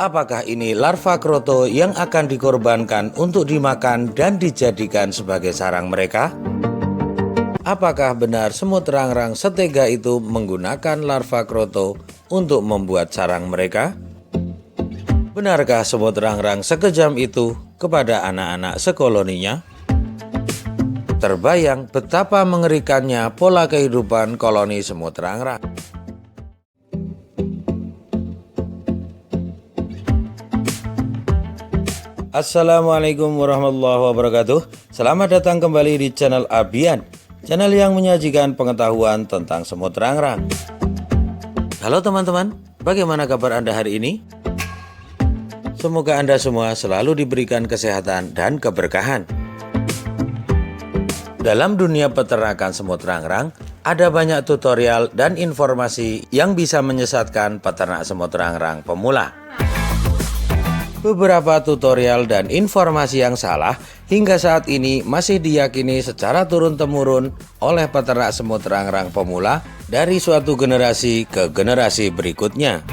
Apakah ini larva kroto yang akan dikorbankan untuk dimakan dan dijadikan sebagai sarang mereka? Apakah benar semut rangrang setega itu menggunakan larva kroto untuk membuat sarang mereka? Benarkah semut rangrang sekejam itu kepada anak-anak sekoloninya? Terbayang betapa mengerikannya pola kehidupan koloni semut rangrang. Assalamualaikum warahmatullahi wabarakatuh. Selamat datang kembali di channel Abian Channel yang menyajikan pengetahuan tentang semut rangrang. Halo teman-teman, bagaimana kabar Anda hari ini? Semoga Anda semua selalu diberikan kesehatan dan keberkahan. Dalam dunia peternakan semut rangrang ada banyak tutorial dan informasi yang bisa menyesatkan peternak semut rangrang pemula Beberapa tutorial dan informasi yang salah hingga saat ini masih diyakini secara turun-temurun oleh peternak semut rangrang pemula dari suatu generasi ke generasi berikutnya.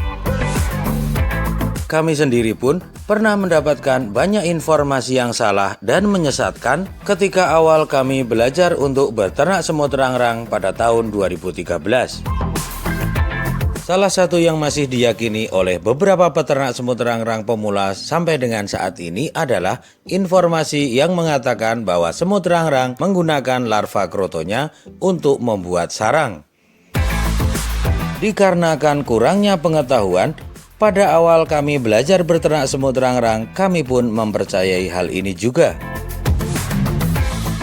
Kami sendiri pun pernah mendapatkan banyak informasi yang salah dan menyesatkan ketika awal kami belajar untuk beternak semut rangrang pada tahun 2013. Salah satu yang masih diyakini oleh beberapa peternak semut rangrang pemula sampai dengan saat ini adalah informasi yang mengatakan bahwa semut rangrang menggunakan larva krotonya untuk membuat sarang. Dikarenakan kurangnya pengetahuan, pada awal kami belajar berternak semut rangrang, kami pun mempercayai hal ini juga.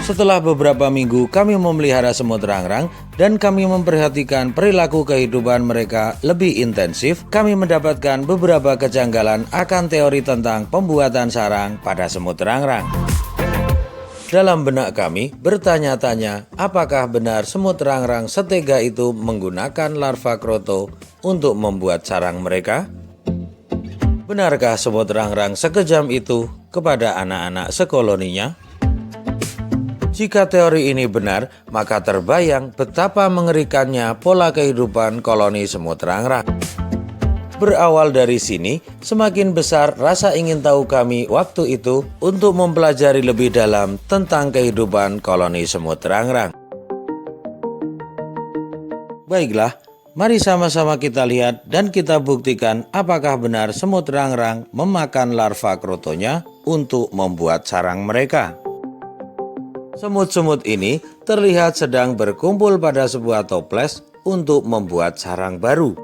Setelah beberapa minggu kami memelihara semut rangrang dan kami memperhatikan perilaku kehidupan mereka lebih intensif, kami mendapatkan beberapa kejanggalan akan teori tentang pembuatan sarang pada semut rangrang. Dalam benak kami bertanya-tanya apakah benar semut rangrang setega itu menggunakan larva kroto untuk membuat sarang mereka? Benarkah semut rangrang sekejam itu kepada anak-anak sekoloninya? Jika teori ini benar, maka terbayang betapa mengerikannya pola kehidupan koloni semut rangrang. Berawal dari sini, semakin besar rasa ingin tahu kami waktu itu untuk mempelajari lebih dalam tentang kehidupan koloni semut rangrang. Baiklah, mari sama-sama kita lihat dan kita buktikan apakah benar semut rangrang memakan larva krotonya untuk membuat sarang mereka. Semut-semut ini terlihat sedang berkumpul pada sebuah toples untuk membuat sarang baru.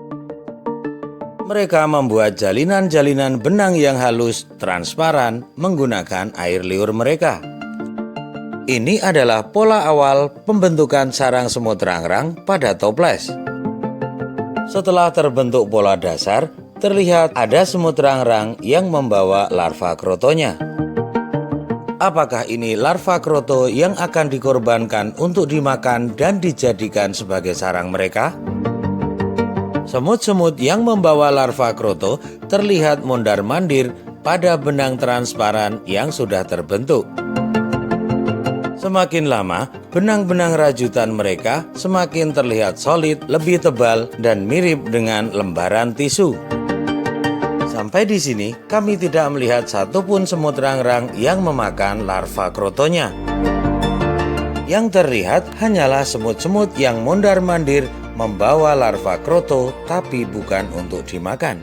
Mereka membuat jalinan-jalinan benang yang halus transparan menggunakan air liur mereka. Ini adalah pola awal pembentukan sarang semut rangrang pada toples. Setelah terbentuk pola dasar, terlihat ada semut rangrang yang membawa larva krotonya. Apakah ini larva kroto yang akan dikorbankan untuk dimakan dan dijadikan sebagai sarang mereka? Semut-semut yang membawa larva kroto terlihat mondar-mandir pada benang transparan yang sudah terbentuk. Semakin lama, benang-benang rajutan mereka semakin terlihat solid, lebih tebal, dan mirip dengan lembaran tisu. Sampai di sini, kami tidak melihat satupun semut rangrang yang memakan larva krotonya. Yang terlihat hanyalah semut-semut yang mondar-mandir membawa larva kroto tapi bukan untuk dimakan.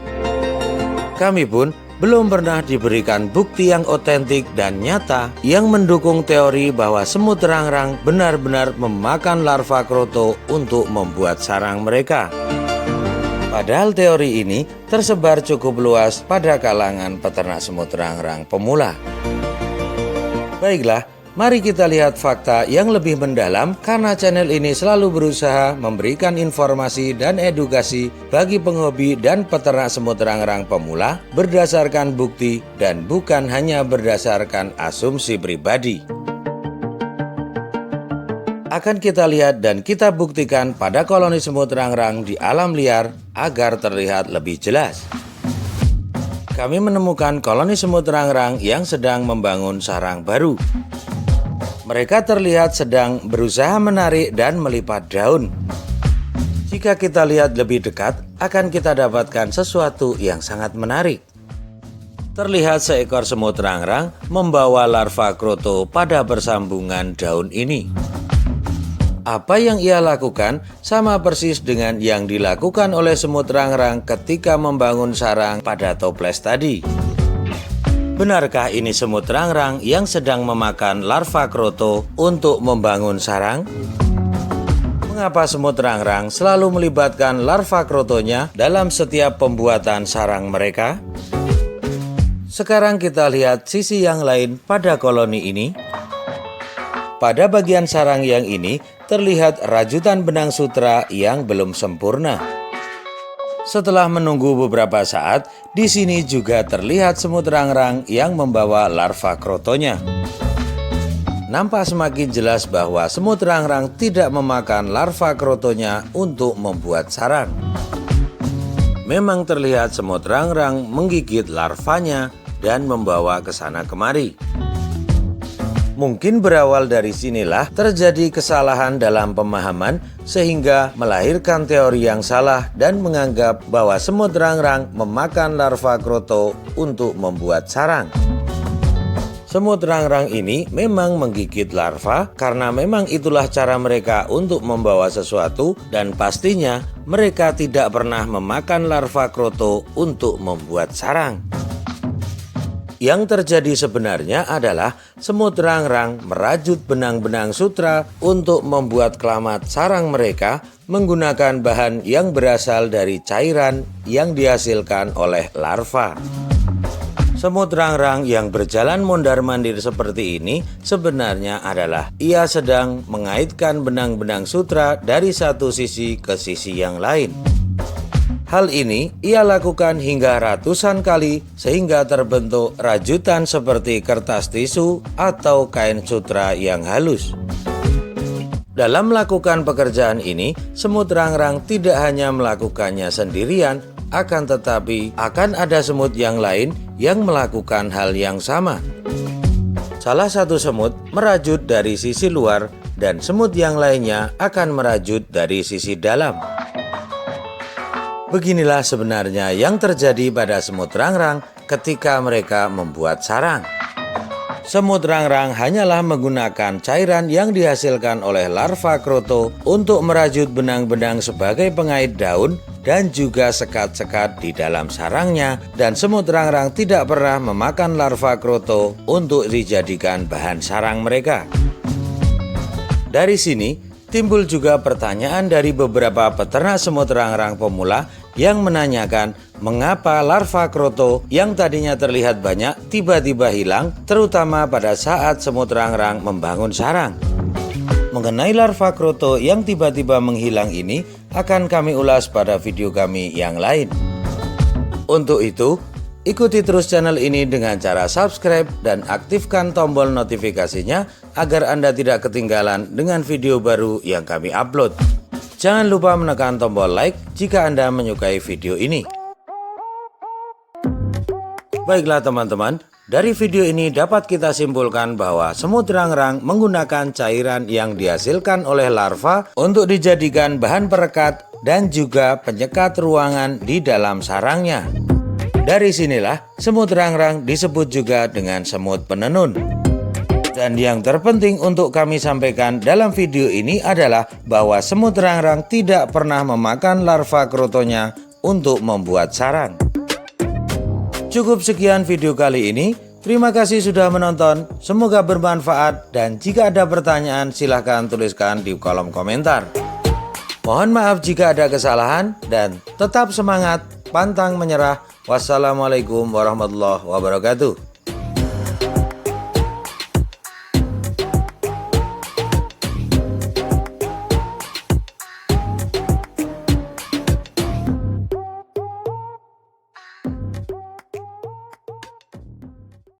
Kami pun belum pernah diberikan bukti yang otentik dan nyata yang mendukung teori bahwa semut rangrang benar-benar memakan larva kroto untuk membuat sarang mereka. Padahal teori ini tersebar cukup luas pada kalangan peternak semut rangrang pemula. Baiklah, mari kita lihat fakta yang lebih mendalam karena channel ini selalu berusaha memberikan informasi dan edukasi bagi penghobi dan peternak semut rangrang pemula berdasarkan bukti dan bukan hanya berdasarkan asumsi pribadi akan kita lihat dan kita buktikan pada koloni semut rangrang di alam liar agar terlihat lebih jelas. Kami menemukan koloni semut rangrang yang sedang membangun sarang baru. Mereka terlihat sedang berusaha menarik dan melipat daun. Jika kita lihat lebih dekat, akan kita dapatkan sesuatu yang sangat menarik. Terlihat seekor semut rangrang membawa larva kroto pada bersambungan daun ini. Apa yang ia lakukan sama persis dengan yang dilakukan oleh semut rangrang ketika membangun sarang pada toples tadi. Benarkah ini semut rangrang yang sedang memakan larva kroto untuk membangun sarang? mengapa semut rangrang selalu melibatkan larva krotonya dalam setiap pembuatan sarang mereka? Sekarang kita lihat sisi yang lain pada koloni ini. Pada bagian sarang yang ini terlihat rajutan benang sutra yang belum sempurna. Setelah menunggu beberapa saat, di sini juga terlihat semut rangrang yang membawa larva krotonya nampak semakin jelas bahwa semut rangrang tidak memakan larva krotonya untuk membuat sarang. Memang terlihat semut rangrang menggigit larvanya dan membawa ke sana kemari. Mungkin berawal dari sinilah terjadi kesalahan dalam pemahaman sehingga melahirkan teori yang salah dan menganggap bahwa semut rangrang memakan larva kroto untuk membuat sarang. Semut rangrang ini memang menggigit larva karena memang itulah cara mereka untuk membawa sesuatu dan pastinya mereka tidak pernah memakan larva kroto untuk membuat sarang. Yang terjadi sebenarnya adalah semut rangrang merajut benang-benang sutra untuk membuat kelamat sarang mereka menggunakan bahan yang berasal dari cairan yang dihasilkan oleh larva. Semut rangrang yang berjalan mondar-mandir seperti ini sebenarnya adalah ia sedang mengaitkan benang-benang sutra dari satu sisi ke sisi yang lain. Hal ini ia lakukan hingga ratusan kali sehingga terbentuk rajutan seperti kertas tisu atau kain sutra yang halus. Dalam melakukan pekerjaan ini, semut rangrang tidak hanya melakukannya sendirian, akan tetapi akan ada semut yang lain yang melakukan hal yang sama. Salah satu semut merajut dari sisi luar dan semut yang lainnya akan merajut dari sisi dalam. Beginilah sebenarnya yang terjadi pada semut rangrang ketika mereka membuat sarang. Semut rangrang hanyalah menggunakan cairan yang dihasilkan oleh larva kroto untuk merajut benang-benang sebagai pengait daun dan juga sekat-sekat di dalam sarangnya dan semut rangrang tidak pernah memakan larva kroto untuk dijadikan bahan sarang mereka. Dari sini, timbul juga pertanyaan dari beberapa peternak semut rangrang pemula yang menanyakan mengapa larva kroto yang tadinya terlihat banyak tiba-tiba hilang terutama pada saat semut rangrang membangun sarang. Mengenai larva kroto yang tiba-tiba menghilang ini akan kami ulas pada video kami yang lain. Untuk itu, ikuti terus channel ini dengan cara subscribe dan aktifkan tombol notifikasinya agar Anda tidak ketinggalan dengan video baru yang kami upload. Jangan lupa menekan tombol like jika Anda menyukai video ini. Baiklah teman-teman, dari video ini dapat kita simpulkan bahwa semut rangrang menggunakan cairan yang dihasilkan oleh larva untuk dijadikan bahan perekat dan juga penyekat ruangan di dalam sarangnya. Dari sinilah semut rangrang disebut juga dengan semut penenun. Dan yang terpenting untuk kami sampaikan dalam video ini adalah bahwa semut rangrang tidak pernah memakan larva krotonya untuk membuat sarang. Cukup sekian video kali ini. Terima kasih sudah menonton, semoga bermanfaat dan jika ada pertanyaan silahkan tuliskan di kolom komentar. Mohon maaf jika ada kesalahan dan tetap semangat, pantang menyerah. Wassalamualaikum warahmatullahi wabarakatuh.